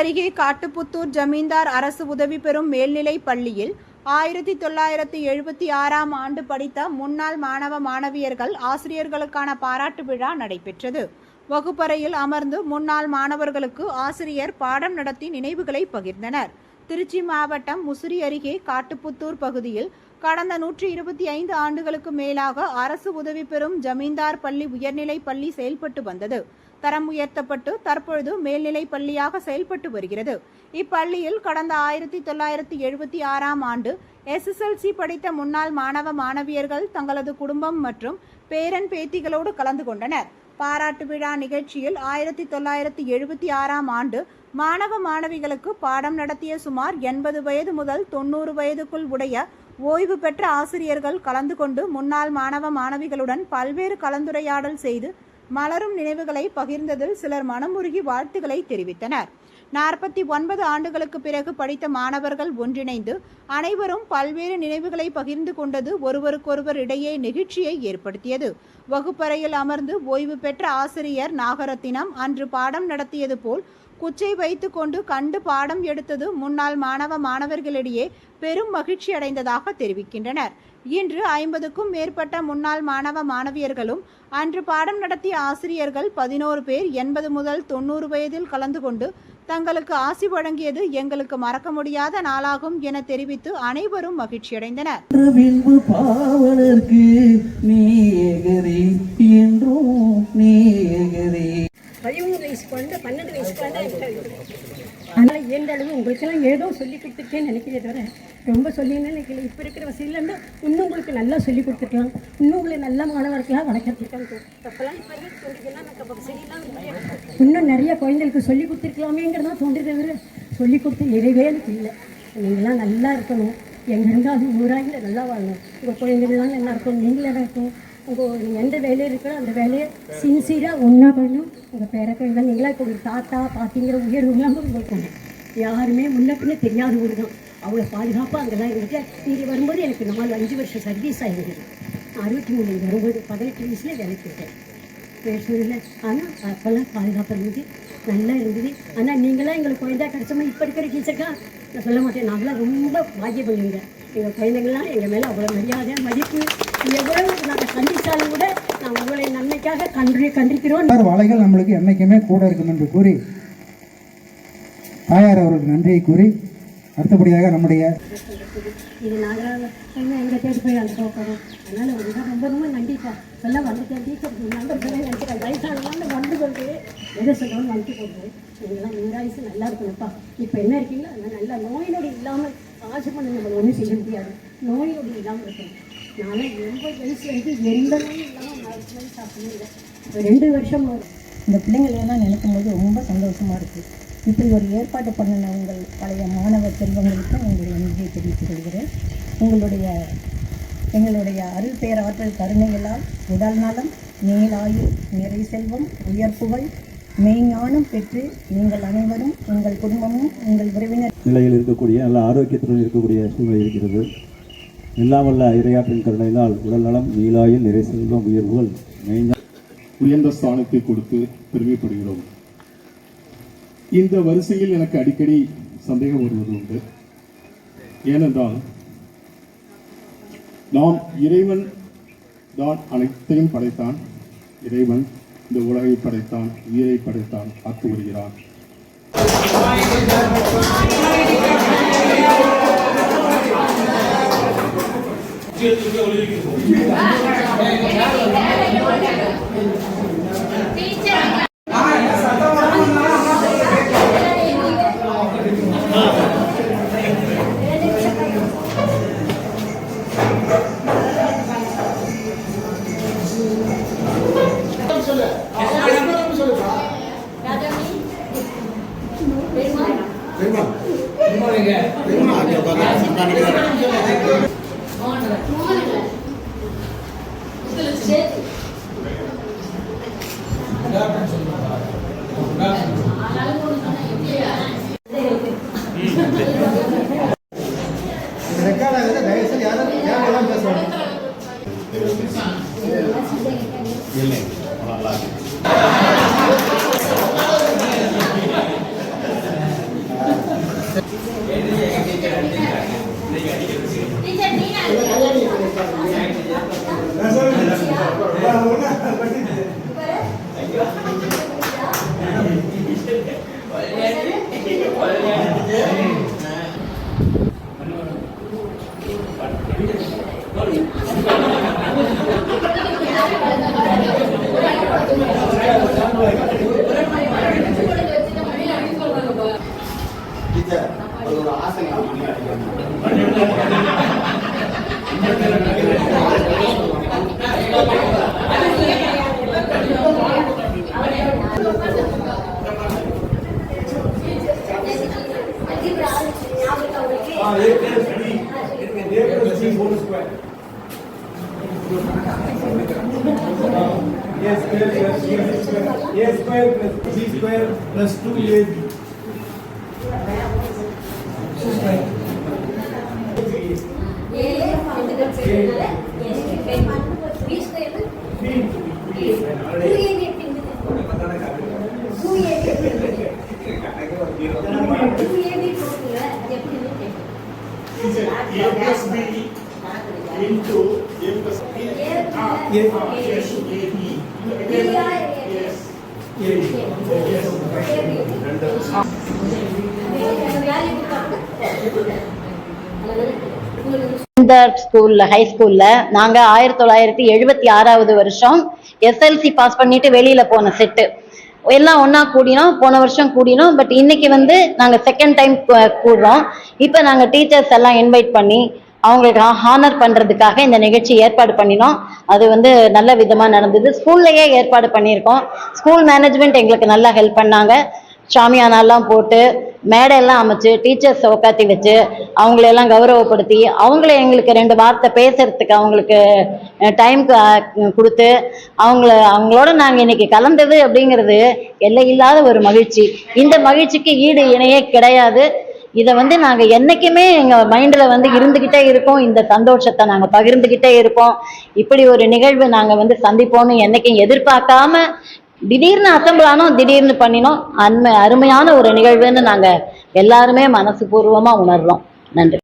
அருகே காட்டுப்புத்தூர் ஜமீன்தார் அரசு உதவி பெறும் மேல்நிலை பள்ளியில் ஆயிரத்தி தொள்ளாயிரத்தி எழுபத்தி ஆறாம் ஆண்டு படித்த முன்னாள் மாணவ மாணவியர்கள் ஆசிரியர்களுக்கான பாராட்டு விழா நடைபெற்றது. வகுப்பறையில் அமர்ந்து முன்னாள் மாணவர்களுக்கு ஆசிரியர் பாடம் நடத்தி நினைவுகளை பகிர்ந்தனர். திருச்சி மாவட்டம் முசிறி அருகே காட்டுப்புத்தூர் பகுதியில் கடந்த நூற்றி இருபத்தி ஐந்து ஆண்டுகளுக்கு மேலாக அரசு உதவி பெறும் ஜமீன்தார் பள்ளி உயர்நிலை பள்ளி செயல்பட்டு வந்தது. தரம் உயர்த்தப்பட்டு தற்பொழுது மேல்நிலை பள்ளியாக செயல்பட்டு வருகிறது. இப்பள்ளியில் கடந்த ஆயிரத்தி தொள்ளாயிரத்தி எழுபத்தி ஆறாம் ஆண்டு எஸ்எஸ்எல்சி படித்த முன்னாள் மாணவ மாணவியர்கள் தங்களது குடும்பம் மற்றும் பேரன் பேத்திகளோடு கலந்து கொண்டனர். பாராட்டு விழா நிகழ்ச்சியில் ஆயிரத்தி தொள்ளாயிரத்தி எழுபத்தி ஆறாம் ஆண்டு மாணவ மாணவிகளுக்கு பாடம் நடத்திய சுமார் எண்பது வயது முதல் தொண்ணூறு வயதுக்குள் உடைய ஓய்வு பெற்ற ஆசிரியர்கள் கலந்து கொண்டு முன்னாள் மாணவ மாணவிகளுடன் பல்வேறு கலந்துரையாடல் செய்து மலரும் நினைவுகளை பகிர்ந்ததில் சிலர் மனமுருகி வாழ்த்துக்களை தெரிவித்தனர். நாற்பத்தி ஒன்பது ஆண்டுகளுக்கு பிறகு படித்த மாணவர்கள் ஒன்றிணைந்து அனைவரும் பல்வேறு நினைவுகளை பகிர்ந்து கொண்டது ஒருவருக்கொருவர் இடையே நெகிழ்ச்சியை ஏற்படுத்தியது. வகுப்பறையில் அமர்ந்து ஓய்வு பெற்ற ஆசிரியர் நாகரத்தினம் அன்று பாடம் நடத்தியது போல் குச்சை வைத்துக்கொண்டு கண்டு பாடம் எடுத்தது முன்னாள் மாணவ மாணவர்களிடையே பெரும் மகிழ்ச்சி அடைந்ததாக தெரிவிக்கின்றனர். இன்று ஐம்பதுக்கும் மேற்பட்ட முன்னாள் மாணவ மாணவியர்களும் அன்று பாடம் நடத்திய ஆசிரியர்கள் பதினோரு பேர் எண்பது முதல் தொண்ணூறு வயதில் கலந்து கொண்டு தங்களுக்கு ஆசி வழங்கியது எங்களுக்கு மறக்க முடியாத நாளாகும் என தெரிவித்து அனைவரும் மகிழ்ச்சியடைந்தனர் பின்பு பதிமூணு வயசு குழந்தை பன்னெண்டு வயசு குழந்தை அதனால் இயன்ற அளவு உங்களுக்கெல்லாம் ஏதோ சொல்லி கொடுத்துருக்கேன்னு நினைக்கிறே தவிர ரொம்ப சொல்லின்னு நினைக்கல. இப்போ இருக்கிற வசதியிலேருந்து இன்னும் உங்களுக்கு நல்லா சொல்லி கொடுத்துருக்கலாம் இன்னும் உங்களை நல்ல மாணவர்களாக வளர்க்கறதுக்காக. இன்னும் நிறைய குழந்தைகளுக்கு சொல்லி கொடுத்துருக்கலாமேங்கிறதா தோன்றுறது தவிர சொல்லி கொடுத்து நிறைவே எனக்கு இல்லை. நீங்களாம் நல்லா இருக்கணும். எங்கே இருந்தாலும் ஊராக நல்லா வாழணும். உங்கள் குழந்தைகள்லாம் நல்லா இருக்கணும். நீங்களும் இருக்கணும். உங்கள் நீங்கள் எந்த வேலையும் இருக்கிறோ அந்த வேலையை சின்சியராக ஒன்றா பண்ணணும். உங்கள் பேர குழந்தை நீங்களா இப்போ உங்கள் தாத்தா பாட்டிங்கிற உயர்வுலாம் உங்களுக்கு யாருமே முன்ன பின்ன தெரியாத ஊர் தான். அவ்வளோ பாதுகாப்பாக அங்கே தான் இருந்துட்டு இங்கே வரும்போது எனக்கு நாலு அஞ்சு வருஷம் சர்வீஸ் ஆகிருந்தது அறுபத்தி மூணு இங்கே வரும்போது பதினெட்டு வயசுல வேலைக்கு போயிட்டேன். பேசல ஆனால் அப்போல்லாம் பாதுகாப்பு இருந்தது நல்லா இருந்தது ஆனால் நீங்களாம் எங்களுக்கு குழந்தை கிடைச்சமா? இப்போ இருக்கிற டீச்சருக்கா நான் சொல்ல மாட்டேன். நாங்களாம் ரொம்ப பாக்கியம் பண்ணுவீங்க. எங்கள் குழந்தைங்கள்லாம் எங்கள் மேலே அவ்வளோ மரியாதை மதிப்பு எவ்வளவு நாங்கள் கண்டிச்சாலும் கூட நான் உங்களை நன்மைக்காக கன்றி கண்டிக்கிறோம். வாழைகள் நம்மளுக்கு என்னைக்குமே கூட இருக்கும் என்று கூறி தாயார் அவர்களுக்கு நன்றியை கூறி அடுத்தபடியாக நம்முடைய இது நாங்களாம் எங்கள் தேடி போய் அங்கே போகிறோம் அதனால் உங்களுக்கு ரொம்ப ரொம்ப நன்றிப்பா வந்துட்டேன் டீச்சர். நம்பர் வயசானவங்க வந்து எதை சொன்னாலும் வந்து போடுறேன் நீங்களாம் நூறாயுசு நல்லா இருக்கணும்ப்பா. இப்போ என்ன இருக்கீங்களோ அதனால் நல்லா நோய் நொடி இல்லாமல் ஆசை பண்ண நம்ம ஒன்றும் செய்ய முடியாது. நோய் நொடி இல்லாமல் இருக்கணும். நானும் எண்பது வயசு வந்து எந்த நோயும் இல்லாமல் மருத்துவம் வயசு சாப்பிடவே இல்லை. இப்போ ரெண்டு வருஷம் இந்த பிள்ளைங்களெல்லாம் நினைக்கும் போது ரொம்ப சந்தோஷமாக இருக்குது இப்படி ஒரு ஏற்பாடு பண்ணின உங்கள் பழைய மாணவ செல்வங்களுக்கு உங்களுடைய நன்றியை தெரிவித்துக் கொள்கிறேன். உங்களுடைய எங்களுடைய அருள் பேராற்றல் கருணைகளால் உடல் நலம் மேலாயு நிறை செல்வம் உயர்ப்புகள் மெய்ஞானம் பெற்று நீங்கள் அனைவரும் உங்கள் குடும்பமும் உங்கள் உறவினர் நிலையில் இருக்கக்கூடிய நல்ல ஆரோக்கியத்துடன் இருக்கக்கூடிய சூழ்நிலை இருக்கிறது. எல்லாம் வல்ல இரையாற்றின் கருணையினால் உடல்நலம் நீலாயில் நிறை செல்வம் உயர்வுகள் உயர்ந்த ஸ்தானத்தை கொடுத்து பெருமைப்படுகிறோம். இந்த வரிசையில் எனக்கு அடிக்கடி சந்தேகம் வருவது உண்டு. ஏனென்றால் நாம் இறைவன் தான் அனைத்தையும் படைத்தான். இறைவன் இந்த உலகை படைத்தான் உயிரை படைத்தான் காத்து வருகிறான் ரெக்கார்ட் ஆகுது தயவுசெய்து யாரும் யாரெல்லாம் Yes, square plus Yes, square plus two. Yes. இந்த ஸ்கூல்ல ஹை ஸ்கூல்ல நாங்க ஆயிரத்தி தொள்ளாயிரத்தி எழுபத்தி ஆறாவது வருஷம் எஸ்எல்சி பாஸ் பண்ணிட்டு வெளியில போன செட்டு எல்லாம் ஒண்ணா கூடினோம் போன வருஷம் கூடினோம் பட் இன்னைக்கு வந்து நாங்க செகண்ட் டைம் கூடுறோம். இப்ப நாங்க டீச்சர்ஸ் எல்லாம் இன்வைட் பண்ணி அவங்களுக்கு ஹானர் பண்றதுக்காக இந்த நிகழ்ச்சி ஏற்பாடு பண்ணினோம். அது வந்து நல்ல விதமா நடந்தது. ஸ்கூல்லையே ஏற்பாடு பண்ணியிருக்கோம். ஸ்கூல் மேனேஜ்மெண்ட் எங்களுக்கு நல்லா ஹெல்ப் பண்ணாங்க. சாமியானாலாம் போட்டு மேடையெல்லாம் அமைச்சு டீச்சர்ஸ் உட்காத்தி வச்சு அவங்களெல்லாம் கௌரவப்படுத்தி அவங்கள எங்களுக்கு ரெண்டு வார்த்தை பேசுறதுக்கு அவங்களுக்கு டைம் கொடுத்து அவங்கள அவங்களோட நாங்கள் இன்னைக்கு கலந்தது அப்படிங்கிறது எல்லையில்லாத ஒரு மகிழ்ச்சி. இந்த மகிழ்ச்சிக்கு ஈடு இணையே கிடையாது. இதை வந்து நாங்கள் என்னைக்குமே எங்கள் மைண்டில் வந்து இருந்துக்கிட்டே இருக்கோம். இந்த சந்தோஷத்தை நாங்கள் பகிர்ந்துக்கிட்டே இருப்போம் இப்படி ஒரு நிகழ்வு நாங்கள் வந்து சந்திப்போம்னு என்னைக்கும் எதிர்பார்க்காம திடீர்னு அசம்பிள் ஆனோம் திடீர்னு பண்ணினோம். அண்மை அருமையான ஒரு நிகழ்வுன்னு நாங்கள் எல்லாருமே மனசு பூர்வமாக உணர்றோம். நன்றி.